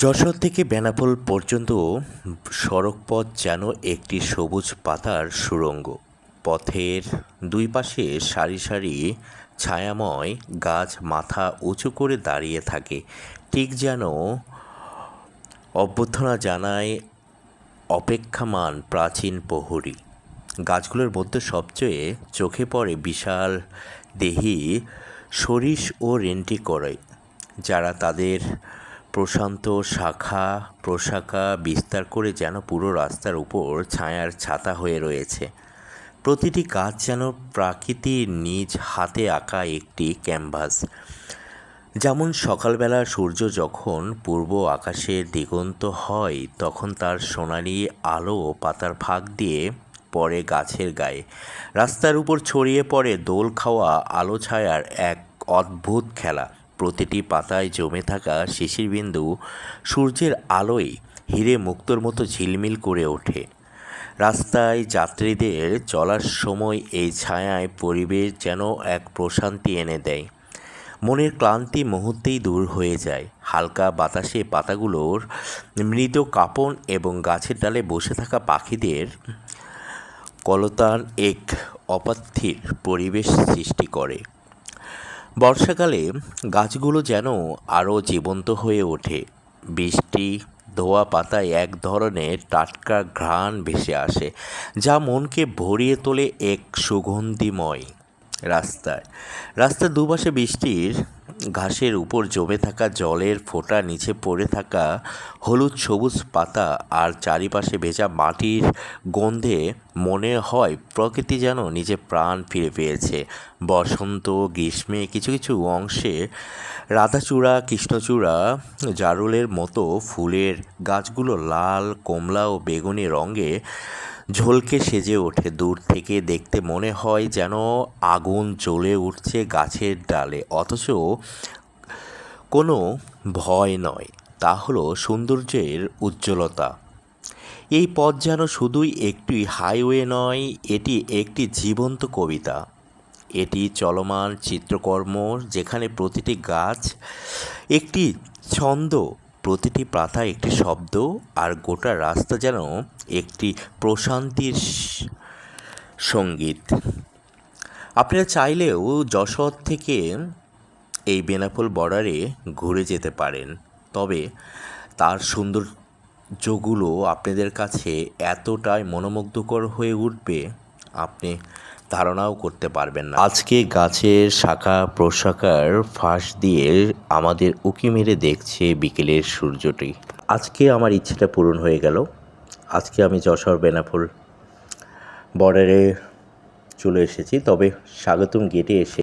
যশোর থেকে বেনাপোল পর্যন্ত সড়কপথ যেন একটি সবুজ পাতার সুড়ঙ্গ পথের দুই পাশে সারি সারি ছায়াময় গাছ মাথা উঁচু করে দাঁড়িয়ে থাকে। ঠিক যেন অভ্যর্থনা জানায় অপেক্ষামান প্রাচীন প্রহরী। গাছগুলোর মধ্যে সবচেয়ে চোখে পড়ে বিশাল দেহি সরিষ ও রেন্টি করে যারা তাদের প্রশান্ত শাখা, প্রশাখা বিস্তার করে যেন পুরো রাস্তার উপর ছায়ার ছাতা হয়ে রয়েছে। প্রতিটি গাছ যেন প্রাকৃতির নিজ হাতে আঁকা একটি ক্যানভাস। যেমন সকালবেলা সূর্য যখন পূর্ব আকাশে দিগন্ত হয়, তখন তার সোনালি আলো পাতার ফাঁক দিয়ে পড়ে গাছের গায়ে। রাস্তার উপর ছড়িয়ে পড়ে দোল খাওয়া আলো ছায়ার এক অদ্ভুত খেলা। প্রতিটি পাতায় জমে থাকা শিশির বিন্দু সূর্যের আলোয় হিরে মুক্তোর মতো ঝিলমিল করে ওঠে। রাস্তায় যাত্রীদের চলার সময় এই ছায়ায় পরিবেশ যেন এক প্রশান্তি এনে দেয়। মনের ক্লান্তি মুহূর্তেই দূর হয়ে যায়। হালকা বাতাসে পাতাগুলোর মৃদু কাঁপন এবং গাছের ডালে বসে থাকা পাখিদের কলতান এক অপার্থির পরিবেশ সৃষ্টি করে। বর্ষাকালে গাছগুলো যেন আরও জীবন্ত হয়ে ওঠে। বৃষ্টি, ধোয়া পাতায় এক ধরনের টাটকা ঘ্রাণ ভেসে আসে, যা মনকে ভরিয়ে তোলে এক সুগন্ধিময় রাস্তায়। রাস্তার দুপাশে বৃষ্টির ঘাসের উপর জমে থাকা জলের ফোঁটা, নিচে পড়ে থাকা হলুদ সবুজ পাতা আর চারিপাশে ভেজা মাটির গন্ধে মনে হয় প্রকৃতি যেন নিজে প্রাণ ফিরে পেয়েছে। বসন্ত, গ্রীষ্মে কিছু কিছু অংশে রাধাচূড়া, কৃষ্ণচূড়া, জারুলের মতো ফুলের গাছগুলো লাল, কমলা ও বেগুনি রঙে ঝলকে সেজে ওঠে। দূর থেকে দেখতে মনে হয় যেন আগুন জ্বলে উঠছে গাছের ডালে। অথচ কোনো ভয় নয়, তা হলো সৌন্দর্যের উজ্জ্বলতা। এই পথ যেন শুধুই একটি হাইওয়ে নয়, এটি একটি জীবন্ত কবিতা। এটি চলমান চিত্রকর্ম, যেখানে প্রতিটি গাছ একটি ছন্দ প্রতিটি পাতা একটি শব্দ আর গোটা রাস্তা যেন একটি প্রশান্তির সংগীত। আপনারা চাইলেও যশোর থেকে এই বেনাপোল বর্ডারে ঘুরে যেতে পারেন। তবে তার সৌন্দর্যগুলো আপনাদের কাছে এতটাই মনোমুগ্ধকর হয়ে উঠবে, আপনি ধারণাও করতে পারবেন না। আজকে গাছের শাখা প্রশাখার ফাঁস দিয়ে আমাদের উকি মেরে দেখছে বিকেলের সূর্যটি। আজকে আমার ইচ্ছেটা পূরণ হয়ে গেল। আজকে আমি যশোর বেনাফুল বর্ডারে চলে এসেছি, তবে স্বাগতম গেটে এসে